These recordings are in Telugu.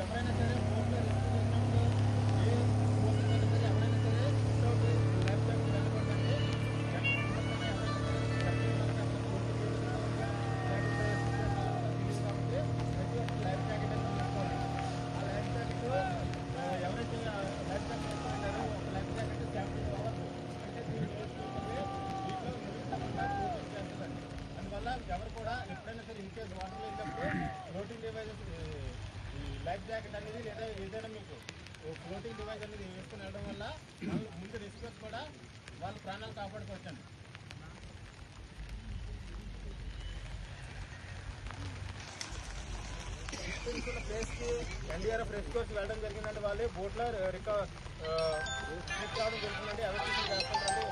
ఎవరైనా ఎప్పుడైనా సరే ఇన్కేస్ వాటర్ లేనప్పుడు ఫ్లోటింగ్ డివైజెస్ లైఫ్ జాకెట్ అనేది లేదా ఏదైనా మీకు ఫ్లోటింగ్ డివైజ్ అనేది వేసుకుని వెళ్ళడం వల్ల వాళ్ళు ముందు రిస్క్ కూడా వాళ్ళ ప్రాణాలు కాపాడుకోవచ్చండి. తీసుకున్న ప్లేస్కి ఎన్డీఆర్ఎఫ్ రెస్క్యూర్స్ వెళ్ళడం జరిగిందండి వాళ్ళే. బోట్లో రికవర్ కావడం జరుగుతుందండి ఎవరి చేస్తుంటే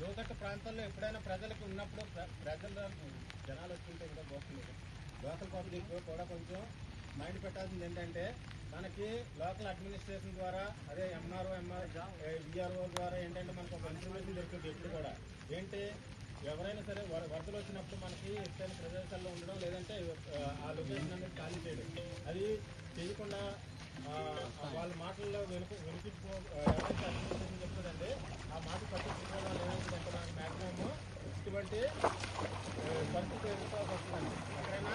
లోతట్టు ప్రాంతాల్లో ఎప్పుడైనా ప్రజలకు ఉన్నప్పుడు ప్ర- ప్రజల జనాలు వస్తుంటే ఇంకా గోకులు లోకల్ పబ్లిక్ కూడా కొంచెం మైండ్ పెట్టాల్సింది ఏంటంటే మనకి లోకల్ అడ్మినిస్ట్రేషన్ ద్వారా అదే ఎంఆర్ఓ ఎంఆర్ విఆర్ఓ ద్వారా ఏంటంటే మనకు ఒక ఇన్ఫర్మేషన్ దొరుకుతుంది ఎప్పుడు కూడా. ఏంటి? ఎవరైనా సరే వరదలు వచ్చినప్పుడు మనకి ఎత్తైన ప్రదేశాల్లో ఉండడం లేదంటే ఆ, లొకేషన్ అనేది ఖాళీ చేయడం. అది చేయకుండా వాళ్ళ మాటల్లో వెనుక వెనిపించుకో ఎవరైతే అడ్మినిస్ట్రేషన్ చెప్తుందండి ఆ మాట పట్టించుకోవడం వల్ల ఏమవుతుందంటే మనకి మ్యాక్సిమం ఇటువంటి పరిస్థితి ఎదుర్కోవాల్సి వస్తుందండి. ఎక్కడైనా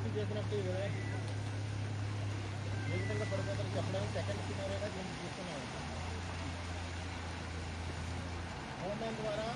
మస్తి చేసినప్పుడు ఈ విధంగా ఏ విధంగా పడిపోతారో చెప్పడానికి సెకండ్ సినేరియగా దీన్ని తీసుకున్నాం ఫోన్ లైన్ ద్వారా